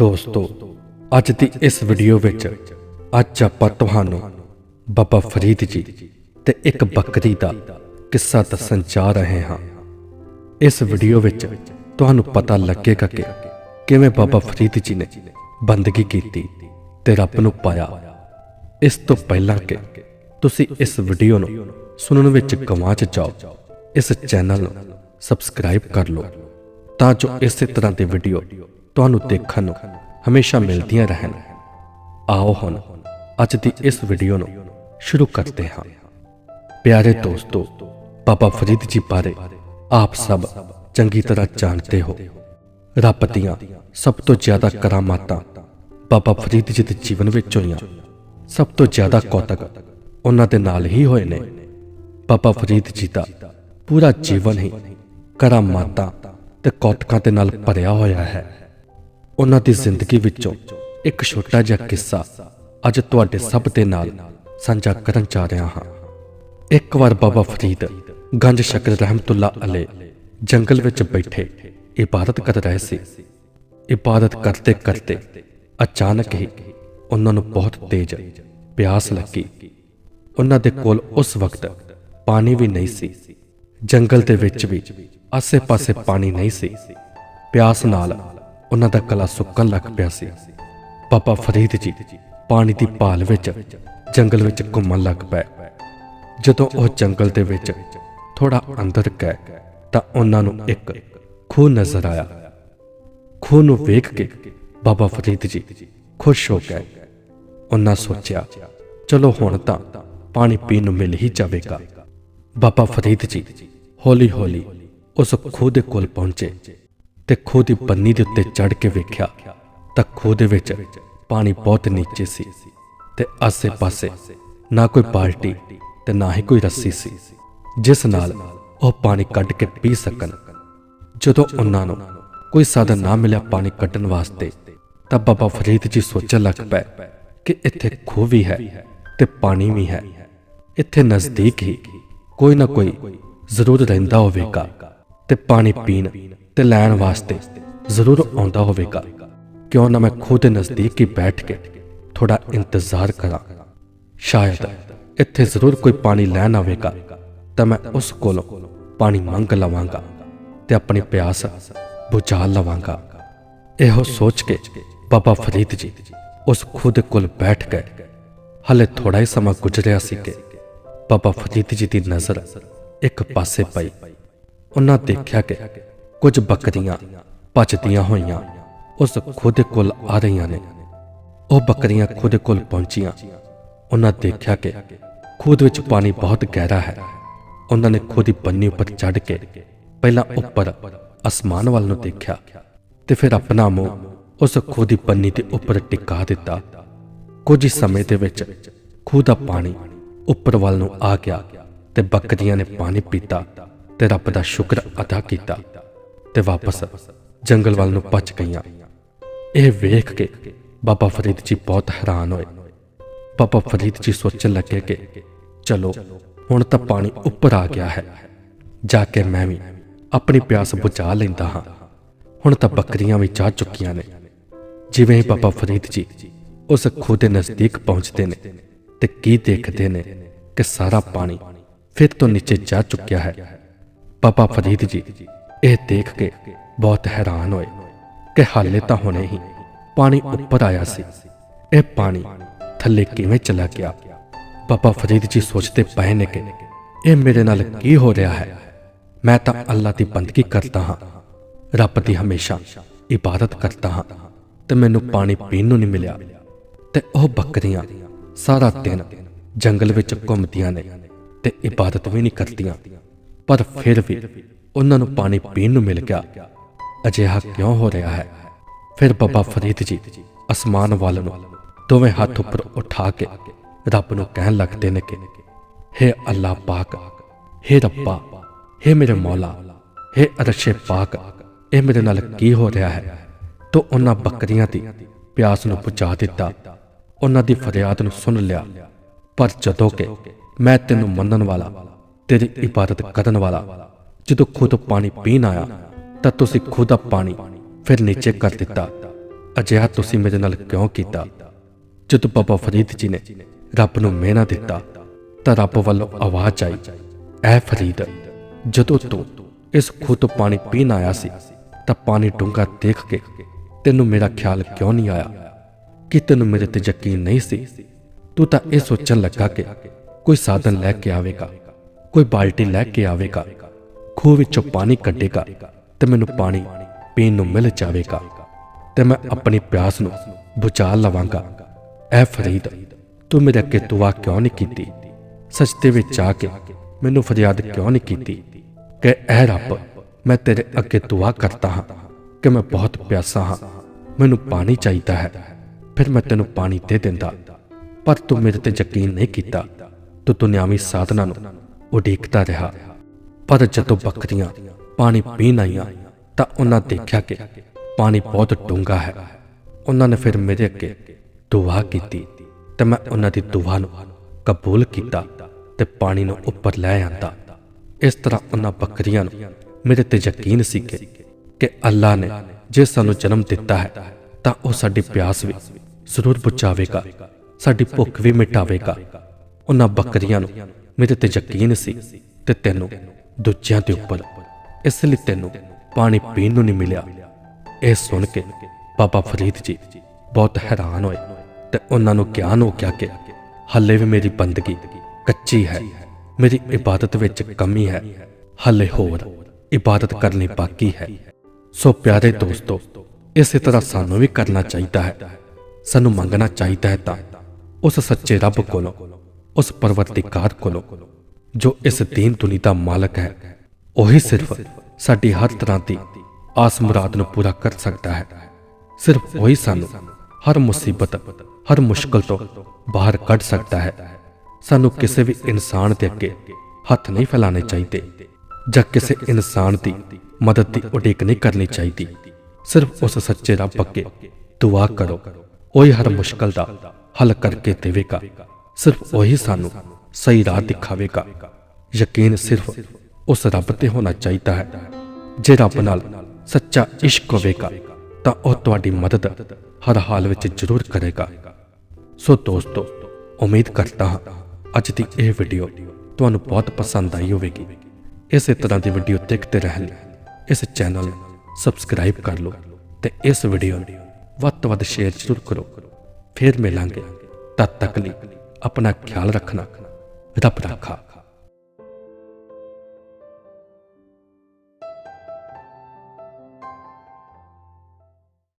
ਦੋਸਤੋ, ਅੱਜ ਦੀ ਇਸ ਵੀਡੀਓ ਵਿੱਚ ਅੱਜ ਆਪਾਂ ਤੁਹਾਨੂੰ ਬਾਬਾ ਫਰੀਦ ਜੀ ਤੇ ਇੱਕ ਬੱਕਰੀ ਦਾ ਕਿੱਸਾ ਦੱਸਣ ਜਾ ਰਹੇ ਹਾਂ। ਇਸ ਵੀਡੀਓ ਵਿੱਚ ਤੁਹਾਨੂੰ ਪਤਾ ਲੱਗੇਗਾ ਕਿ ਕਿਵੇਂ ਬਾਬਾ ਫਰੀਦ ਜੀ ਨੇ ਬੰਦਗੀ ਕੀਤੀ ਤੇ ਰੱਬ ਨੂੰ ਪਾਇਆ। ਇਸ ਤੋਂ ਪਹਿਲਾਂ ਕਿ ਤੁਸੀਂ ਇਸ ਵੀਡੀਓ ਨੂੰ ਸੁਣਨ ਵਿੱਚ ਗਵਾਚ ਜਾਓ, ਇਸ ਚੈਨਲ ਨੂੰ ਸਬਸਕ੍ਰਾਈਬ ਕਰ ਲਓ ਤਾਂ ਜੋ ਇਸੇ ਤਰ੍ਹਾਂ ਦੀ ਵੀਡੀਓ ਤੁਹਾਨੂੰ ਦੇਖਣ ਨੂੰ ਹਮੇਸ਼ਾ ਮਿਲਦੀਆਂ ਰਹਿਣ। ਆਓ ਹੁਣ ਅੱਜ ਦੀ ਇਸ ਵੀਡੀਓ ਨੂੰ ਸ਼ੁਰੂ ਕਰਦੇ ਹਾਂ। ਪਿਆਰੇ ਦੋਸਤੋ, ਬਾਬਾ ਫਰੀਦ ਜੀ ਬਾਰੇ ਆਪ ਸਭ ਚੰਗੀ ਤਰ੍ਹਾਂ ਜਾਣਦੇ ਹੋ। ਰੱਬ ਦੀਆਂ ਸਭ ਤੋਂ ਜ਼ਿਆਦਾ ਕਰਾਮਾਤਾਂ ਬਾਬਾ ਫਰੀਦ ਜੀ ਦੇ ਜੀਵਨ ਵਿੱਚ ਹੋਈਆਂ। ਸਭ ਤੋਂ ਜ਼ਿਆਦਾ ਕੌਤਕ ਉਹਨਾਂ ਦੇ ਨਾਲ ਹੀ ਹੋਏ ਨੇ। ਬਾਬਾ ਫਰੀਦ ਜੀ ਦਾ ਪੂਰਾ ਜੀਵਨ ਹੀ ਕਰਾਮਾਤਾਂ ਤੇ ਕੌਤਕਾਂ ਦੇ ਨਾਲ ਭਰਿਆ ਹੋਇਆ ਹੈ। ਉਹਨਾਂ ਦੀ ਜ਼ਿੰਦਗੀ ਵਿੱਚੋਂ ਇੱਕ ਛੋਟਾ ਜਿਹਾ ਕਿੱਸਾ ਅੱਜ ਤੁਹਾਡੇ ਸਭ ਦੇ ਨਾਲ ਸਾਂਝਾ ਕਰਨ ਜਾ ਰਿਹਾ ਹਾਂ। ਇੱਕ ਵਾਰ ਬਾਬਾ ਫਰੀਦ ਗੰਜ ਸ਼ਕਰ ਰਹਿਮਤੁল্লাহ ਅਲੇ ਜੰਗਲ ਵਿੱਚ ਬੈਠੇ ਇਬਾਦਤ ਕਰ ਰਹੇ ਸੀ। ਇਬਾਦਤ ਕਰਦੇ ਕਰਦੇ ਅਚਾਨਕ ਹੀ ਉਹਨਾਂ ਨੂੰ ਬਹੁਤ ਤੇਜ਼ ਪਿਆਸ ਲੱਗੀ। ਉਹਨਾਂ ਦੇ ਕੋਲ ਉਸ ਵਕਤ ਪਾਣੀ ਵੀ ਨਹੀਂ ਸੀ। ਜੰਗਲ ਦੇ ਵਿੱਚ ਵੀ ਆਸੇ-ਪਾਸੇ ਪਾਣੀ ਨਹੀਂ ਸੀ। ਪਿਆਸ ਨਾਲ ਉਹਨਾਂ ਦਾ ਕਲਾ ਸੁੱਕਣ ਲੱਗ ਪਿਆ ਸੀ। ਬਾਬਾ ਫਰੀਦ ਜੀ ਪਾਣੀ ਦੀ ਭਾਲ ਵਿੱਚ ਜੰਗਲ ਵਿੱਚ ਘੁੰਮਣ ਲੱਗ ਪਏ। ਜਦੋਂ ਉਹ ਜੰਗਲ ਦੇ ਵਿੱਚ ਥੋੜਾ ਅੰਦਰ ਗਏ ਤਾਂ ਉਹਨਾਂ ਨੂੰ ਇੱਕ ਖੂਹ ਨਜ਼ਰ ਆਇਆ। ਖੂਹ ਨੂੰ ਵੇਖ ਕੇ ਬਾਬਾ ਫਰੀਦ ਜੀ ਖੁਸ਼ ਹੋ ਗਏ। ਉਹਨਾਂ ਸੋਚਿਆ, ਚਲੋ ਹੁਣ ਤਾਂ ਪਾਣੀ ਪੀਣ ਨੂੰ ਮਿਲ ਹੀ ਜਾਵੇਗਾ। ਬਾਬਾ ਫਰੀਦ ਜੀ ਹੌਲੀ-ਹੌਲੀ ਉਸ ਖੂਹ ਦੇ ਕੋਲ ਪਹੁੰਚੇ। ਤੇ ਖੂਹ ਦੀ ਬੰਨੀ ਦੇ ਉੱਤੇ ਚੜ ਕੇ ਵੇਖਿਆ ਤਾਂ ਖੂਹ ਦੇ ਵਿੱਚ ਪਾਣੀ ਬਹੁਤ ਨੀਚੇ ਸੀ ਤੇ ਆਸੇ-ਪਾਸੇ ਨਾ ਕੋਈ ਬਾਲਟੀ ਤੇ ਨਾ ਹੀ ਕੋਈ ਰੱਸੀ ਸੀ, ਜਿਸ ਨਾਲ ਉਹ ਪਾਣੀ ਕੱਢ ਕੇ ਪੀ ਸਕਣ। ਜਦੋਂ ਉਹਨਾਂ ਨੂੰ ਕੋਈ ਸਾਧਨ ਨਾ ਮਿਲਿਆ ਪਾਣੀ ਕੱਢਣ ਵਾਸਤੇ, ਤਾਂ ਬਾਬਾ ਫਰੀਦ ਜੀ ਸੋਚਣ ਲੱਗ ਪਏ ਕਿ ਇੱਥੇ ਖੂਹ ਵੀ ਹੈ ਤੇ ਪਾਣੀ ਵੀ ਹੈ। ਇੱਥੇ ਨਜ਼ਦੀਕ ਹੀ ਕੋਈ ਨਾ ਕੋਈ ਜ਼ਰੂਰ ਰਹਿੰਦਾ ਹੋਵੇਗਾ ਤੇ ਪਾਣੀ ਪੀਣ ਤੇ ਲੈਣ ਵਾਸਤੇ ਜ਼ਰੂਰ ਆਉਂਦਾ ਹੋਵੇਗਾ। ਕਿਉਂ ਨਾ ਮੈਂ ਖੁਦ ਨਜ਼ਦੀਕ ਹੀ ਬੈਠ ਕੇ ਥੋੜਾ ਇੰਤਜ਼ਾਰ ਕਰਾਂ। ਸ਼ਾਇਦ ਇੱਥੇ ਜ਼ਰੂਰ ਕੋਈ ਪਾਣੀ ਲੈਣ ਆਵੇਗਾ, ਤਾਂ ਮੈਂ ਉਸ ਕੋਲੋਂ ਪਾਣੀ ਮੰਗ ਲਵਾਂਗਾ ਤੇ ਆਪਣੀ ਪਿਆਸ ਬੁਝਾ ਲਵਾਂਗਾ। ਇਹੋ ਸੋਚ ਕੇ ਬਾਬਾ ਫਰੀਦ ਜੀ ਉਸ ਖੁਦ ਕੋਲ ਬੈਠ ਗਏ। ਹਲੇ ਥੋੜਾ ਹੀ ਸਮਾਂ ਗੁਜ਼ਰਿਆ ਸੀ ਕਿ ਬਾਬਾ ਫਰੀਦ ਜੀ ਦੀ ਨਜ਼ਰ ਇੱਕ ਪਾਸੇ ਪਈ। ਉਹਨਾਂ ਦੇਖਿਆ ਕਿ ਕੁਝ ਬੱਕਰੀਆਂ ਭੱਜਦੀਆਂ ਹੋਈਆਂ। ਉਸ ਖੁਦ ਕੋਲ ਆ ਰਹੀਆਂ ਨੇ। ਉਹ ਬੱਕਰੀਆਂ ਖੁਦ ਕੋਲ ਪਹੁੰਚੀਆਂ। ਉਹਨਾਂ ਦੇਖਿਆ ਕਿ ਖੂਹ ਵਿੱਚ ਪਾਣੀ ਬਹੁਤ ਗਹਿਰਾ ਹੈ। ਉਹਨਾਂ ਨੇ ਖੁਦ ਦੀ ਬੰਨੀ ਉੱਪਰ ਚੜ੍ਹ ਕੇ ਪਹਿਲਾਂ ਉੱਪਰ ਅਸਮਾਨ ਵੱਲ ਨੂੰ ਦੇਖਿਆ ਤੇ ਫਿਰ ਆਪਣਾ ਮੂੰਹ ਉਸ ਖੂਹ ਦੀ ਬੰਨੀ ਦੇ ਉੱਪਰ ਟਿਕਾ ਦਿੱਤਾ। ਕੁਝ ਸਮੇਂ ਦੇ ਵਿੱਚ ਖੂਹ ਦਾ ਪਾਣੀ ਉੱਪਰ ਵੱਲ ਨੂੰ ਆ ਗਿਆ ਤੇ ਬੱਕਰੀਆਂ ਨੇ ਪਾਣੀ ਪੀਤਾ ਤੇ ਰੱਬ ਦਾ ਸ਼ੁਕਰ ਅਦਾ ਕੀਤਾ। ਤੇ ਵਾਪਸ ਜੰਗਲ ਵੱਲ ਨੂੰ ਭੱਜ ਗਈਆਂ। ਇਹ ਵੇਖ ਕੇ ਬਾਬਾ ਫਰੀਦ ਜੀ ਬਹੁਤ ਹੈਰਾਨ ਹੋਏ। ਬਾਬਾ ਫਰੀਦ ਜੀ ਸੋਚਣ ਲੱਗੇ ਕਿ ਚਲੋ, ਹੁਣ ਤਾਂ ਪਾਣੀ ਉੱਪਰ ਆ ਗਿਆ ਹੈ। ਜਾ ਕੇ ਮੈਂ ਵੀ ਆਪਣੀ ਪਿਆਸ ਬੁਝਾ ਲੈਂਦਾ ਹਾਂ। ਹੁਣ ਤਾਂ ਬੱਕਰੀਆਂ ਵੀ ਜਾ ਚੁੱਕੀਆਂ ਨੇ। ਜਿਵੇਂ ਹੀ ਬਾਬਾ ਫਰੀਦ ਜੀ ਉਸ ਖੂਹ ਦੇ ਨਜ਼ਦੀਕ ਪਹੁੰਚਦੇ ਨੇ ਤੇ ਕੀ ਦੇਖਦੇ ਨੇ ਕਿ ਸਾਰਾ ਪਾਣੀ ਫਿਰ ਤੋਂ ਨੀਚੇ ਜਾ ਚੁੱਕਿਆ ਹੈ। ਬਾਬਾ ਫਰੀਦ ਜੀ ਇਹ ਦੇਖ ਕੇ ਬਹੁਤ ਹੈਰਾਨ ਹੋਏ ਕਿ ਹਾਲੇ ਤਾਂ ਹੁਣੇ ਹੀ ਪਾਣੀ ਉੱਪਰ ਆਇਆ ਸੀ। ਇਹ ਪਾਣੀ ਥੱਲੇ ਕਿਵੇਂ ਚਲਾ ਗਿਆ? ਬਾਬਾ ਫਰੀਦ ਜੀ ਸੋਚਦੇ ਪਏ ਨੇ ਕਿ ਇਹ ਮੇਰੇ ਨਾਲ ਕੀ ਹੋ ਰਿਹਾ ਹੈ? ਮੈਂ ਤਾਂ ਅੱਲਾ ਦੀ ਬੰਦਗੀ ਕਰਦਾ ਹਾਂ। ਰੱਬ ਦੀ ਹਮੇਸ਼ਾ ਇਬਾਦਤ ਕਰਦਾ ਹਾਂ ਤੇ ਮੈਨੂੰ ਪਾਣੀ ਪੀਣ ਨੂੰ ਨਹੀਂ ਮਿਲਿਆ। ਤੇ ਉਹ ਬੱਕਰੀਆਂ ਸਾਰਾ ਦਿਨ ਜੰਗਲ ਵਿੱਚ ਘੁੰਮਦੀਆਂ ਨੇ ਤੇ ਇਬਾਦਤ ਵੀ ਨਹੀਂ ਕਰਦੀਆਂ। ਪਰ ਫਿਰ ਵੀ ਉਹਨਾਂ ਨੂੰ ਪਾਣੀ ਪੀਣ ਨੂੰ ਮਿਲ ਗਿਆ ਅਜਿਹਾ ਕਿਉਂ ਹੋ ਰਿਹਾ ਹੈ ਫਿਰ ਬਾਬਾ ਫਰੀਦ ਜੀ ਅਸਮਾਨ ਵੱਲ ਨੂੰ ਦੋਵੇਂ ਹੱਥ ਉੱਪਰ ਉਠਾ ਕੇ ਰੱਬ ਨੂੰ ਕਹਿਣ ਲੱਗਦੇ ਨੇ ਕਿ हे ਅੱਲਾਹ ਪਾਕ हे ਰੱਬਾ हे ਮੇਰੇ ਮੌਲਾ हे ਅਰਸ਼ੇ ਪਾਕ ਇਹ ਮੇਰੇ ਨਾਲ ਕੀ ਹੋ ਰਿਹਾ ਹੈ ਤੋ ਉਹਨਾਂ ਬੱਕਰੀਆਂ ਦੀ ਪਿਆਸ ਨੂੰ ਬੁਝਾ ਦਿੱਤਾ ਉਹਨਾਂ ਦੀ ਫਰਿਆਦ ਨੂੰ ਸੁਣ ਲਿਆ ਪਰ ਜਦੋਂ ਕਿ ਮੈਂ ਤੈਨੂੰ ਮੰਨਣ ਵਾਲਾ ਤੇਰੀ ਇਬਾਦਤ ਕਰਨ ਵਾਲਾ ਜਦੋਂ ਖੁਦ ਪਾਣੀ ਪੀਣ ਆਇਆ, ਤਾਂ ਤੁਸੀਂ ਖੁਦ ਦਾ ਪਾਣੀ ਫਿਰ ਨੀਚੇ ਕਰ ਦਿੱਤਾ। ਅਜਿਹਾ ਤੁਸੀਂ ਮੇਰੇ ਨਾਲ ਕਿਉਂ ਕੀਤਾ? ਜਦੋਂ ਬਾਬਾ ਫਰੀਦ ਜੀ ਨੇ ਰੱਬ ਨੂੰ ਮਿਹਨਾ ਦਿੱਤਾ, ਤਾਂ ਰੱਬ ਵੱਲੋਂ ਆਵਾਜ਼ ਆਈ, ਐ ਫਰੀਦ, ਜਦੋਂ ਤੂੰ ਇਸ ਖੁਦ ਤੋਂ ਪਾਣੀ ਪੀਣ ਆਇਆ ਸੀ, ਤਾਂ ਪਾਣੀ ਡੂੰਘਾ ਦੇਖ ਕੇ ਤੈਨੂੰ ਮੇਰਾ ਖਿਆਲ ਕਿਉਂ ਨਹੀਂ ਆਇਆ? ਕਿ ਤੈਨੂੰ ਮੇਰੇ ਤੇ ਯਕੀਨ ਨਹੀਂ ਸੀ? ਤੂੰ ਤਾਂ ਇਹ ਸੋਚਣ ਲੱਗਾ ਕਿ ਕੋਈ ਸਾਧਨ ਲੈ ਕੇ ਆਵੇਗਾ, ਕੋਈ ਬਾਲਟੀ ਲੈ ਕੇ ਆਵੇਗਾ ਖੂਹ ਵਿੱਚੋਂ ਪਾਣੀ ਕੱਢੇਗਾ ਤੇ ਮੈਨੂੰ ਪਾਣੀ ਪੀਣ ਨੂੰ ਮਿਲ ਜਾਵੇਗਾ ਤੇ ਮੈਂ ਆਪਣੀ ਪਿਆਸ ਨੂੰ ਬੁਝਾ ਲਵਾਂਗਾ। ਐ ਫਰੀਦ, ਤੂੰ ਮੇਰੇ ਅੱਗੇ ਦੁਆ ਕਿਉਂ ਨਹੀਂ ਕੀਤੀ? ਸਜਦੇ ਵਿੱਚ ਆ ਕੇ ਮੈਨੂੰ ਫਰਿਆਦ ਕਿਉਂ ਨਹੀਂ ਕੀਤੀ? ਕਿ ਐ ਰੱਬ, ਮੈਂ ਤੇਰੇ ਅੱਗੇ ਦੁਆ ਕਰਦਾ ਹਾਂ ਕਿ ਮੈਂ ਬਹੁਤ ਪਿਆਸਾ ਹਾਂ, ਮੈਨੂੰ ਪਾਣੀ ਚਾਹੀਦਾ ਹੈ, ਫਿਰ ਮੈਂ ਤੈਨੂੰ ਪਾਣੀ ਦੇ ਦਿੰਦਾ। ਪਰ ਤੂੰ ਮੇਰੇ ਤੇ ਯਕੀਨ ਨਹੀਂ ਕੀਤਾ, ਤੂੰ ਦੁਨਿਆਵੀ ਸਾਧਨਾਂ ਨੂੰ ਉਡੀਕਦਾ ਰਿਹਾ। ਪਰ ਜਦੋਂ ਬੱਕਰੀਆਂ ਪਾਣੀ ਪੀਣ ਆਈਆਂ ਤਾਂ ਉਹਨਾਂ ਦੇਖਿਆ ਕਿ ਪਾਣੀ ਬਹੁਤ ਡੂੰਘਾ ਹੈ। ਉਹਨਾਂ ਨੇ ਫਿਰ ਮੇਰੇ ਅੱਗੇ ਦੁਆ ਕੀਤੀ ਤੇ ਮੈਂ ਉਹਨਾਂ ਦੀ ਦੁਆ ਨੂੰ ਕਬੂਲ ਕੀਤਾ ਤੇ ਪਾਣੀ ਨੂੰ ਉੱਪਰ ਲੈ ਆਂਦਾ। ਇਸ ਤਰ੍ਹਾਂ ਉਹਨਾਂ ਬੱਕਰੀਆਂ ਨੂੰ ਮੇਰੇ ਤੇ ਯਕੀਨ ਸੀ ਕਿ ਕਿ ਅੱਲਾ ਨੇ ਜੇ ਸਾਨੂੰ ਜਨਮ ਦਿੱਤਾ ਹੈ ਤਾਂ ਉਹ ਸਾਡੀ ਪਿਆਸ ਵੀ ਜ਼ਰੂਰ ਬੁਝਾਵੇਗਾ, ਸਾਡੀ ਭੁੱਖ ਵੀ ਮਿਟਾਵੇਗਾ। ਉਹਨਾਂ ਬੱਕਰੀਆਂ ਨੂੰ ਮੇਰੇ ਤੇ ਯਕੀਨ ਸੀ ਤੇ ਤੈਨੂੰ ਦੂਜਿਆਂ ਦੇ ਉੱਪਰ। ਇਸ ਲਈ ਤੈਨੂੰ ਪਾਣੀ ਪੀਣ ਨੂੰ ਨਹੀਂ ਮਿਲਿਆ। ਇਹ ਸੁਣ ਕੇ ਬਾਬਾ ਫਰੀਦ ਜੀ ਬਹੁਤ ਹੈਰਾਨ ਹੋਏ ਤੇ ਉਹਨਾਂ ਨੂੰ ਗਿਆਨ ਹੋ ਗਿਆ ਕਿ ਹੱਲੇ ਵੀ ਮੇਰੀ ਬੰਦਗੀ ਕੱਚੀ ਹੈ, ਮੇਰੀ ਇਬਾਦਤ ਵਿੱਚ ਕਮੀ ਹੈ, ਹੱਲੇ ਹੋਰ ਇਬਾਦਤ ਕਰਨੀ ਬਾਕੀ ਹੈ। ਸੋ ਪਿਆਰੇ ਦੋਸਤੋ, ਇਸੇ ਤਰ੍ਹਾਂ ਸਾਨੂੰ ਵੀ ਕਰਨਾ ਚਾਹੀਦਾ ਹੈ। ਸਾਨੂੰ ਮੰਗਣਾ ਚਾਹੀਦਾ ਹੈ ਤਾਂ ਉਸ ਸੱਚੇ ਰੱਬ ਕੋਲੋਂ, ਉਸ ਪਰਵਰਤਿਕਾਰ ਕੋਲੋਂ ਜੋ ਇਸ ਦੀਨ ਦੁਨੀ ਦਾ ਮਾਲਕ ਹੈ, ਉਹੀ ਸਿਰਫ ਸਾਡੀ ਹਰ ਤਰ੍ਹਾਂ ਦੀ ਆਸ ਮੁਰਾਦ ਨੂੰ ਪੂਰਾ ਕਰ ਸਕਦਾ ਹੈ। ਸਿਰਫ ਉਹੀ ਸਾਨੂੰ ਹਰ ਮੁਸੀਬਤ, ਹਰ ਮੁਸ਼ਕਲ ਤੋਂ ਬਾਹਰ ਕੱਢ ਸਕਦਾ ਹੈ। ਸਾਨੂੰ ਕਿਸੇ ਵੀ ਇਨਸਾਨ ਦੇ ਅੱਗੇ ਹੱਥ ਨਹੀਂ ਫੈਲਾਣੇ ਚਾਹੀਦੇ ਜਾਂ ਕਿਸੇ ਇਨਸਾਨ ਦੀ ਮਦਦ ਦੀ ਉਡੀਕ ਨਹੀਂ ਕਰਨੀ ਚਾਹੀਦੀ। ਸਿਰਫ ਉਸ ਸੱਚੇ ਰੱਬ ਅੱਗੇ ਦੁਆ ਕਰੋ। ਉਹੀ ਹਰ ਮੁਸ਼ਕਲ ਦਾ ਹੱਲ ਕਰਕੇ ਦੇਵੇਗਾ। ਸਿਰਫ ਉਹੀ ਸਾਨੂੰ ਸਹੀ ਰਾਹ ਦਿਖਾਵੇਗਾ। ਯਕੀਨ ਸਿਰਫ ਉਸ ਰੱਬ ਤੇ ਹੋਣਾ ਚਾਹੀਦਾ ਹੈ, ਜੇ ਰੱਬ ਨਾਲ ਸੱਚਾ ਇਸ਼ਕ ਹੋਵੇਗਾ, ਤਾਂ ਉਹ ਤੁਹਾਡੀ ਮਦਦ ਹਰ ਹਾਲ ਵਿੱਚ ਜ਼ਰੂਰ ਕਰੇਗਾ। ਸੋ ਦੋਸਤੋ, ਉਮੀਦ ਕਰਦਾ ਹਾਂ ਅੱਜ ਦੀ ਇਹ ਵੀਡੀਓ ਤੁਹਾਨੂੰ ਬਹੁਤ ਪਸੰਦ ਆਈ ਹੋਵੇਗੀ। ਇਸੇ ਤਰ੍ਹਾਂ ਦੀ ਵੀਡੀਓ ਦੇਖਦੇ ਰਹਿਣ ਇਸ ਚੈਨਲ ਨੂੰ ਸਬਸਕ੍ਰਾਈਬ ਕਰ ਲਓ ਤੇ ਇਸ ਵੀਡੀਓ ਨੂੰ ਵੱਧ ਤੋਂ ਵੱਧ ਸ਼ੇਅਰ ਜ਼ਰੂਰ ਕਰੋ। ਫਿਰ ਮਿਲਾਂਗੇ। ਤਦ ਤੱਕ ਲਈ ਆਪਣਾ ਖਿਆਲ ਰੱਖਣਾ। ਰੱਬ ਰੱਖਾ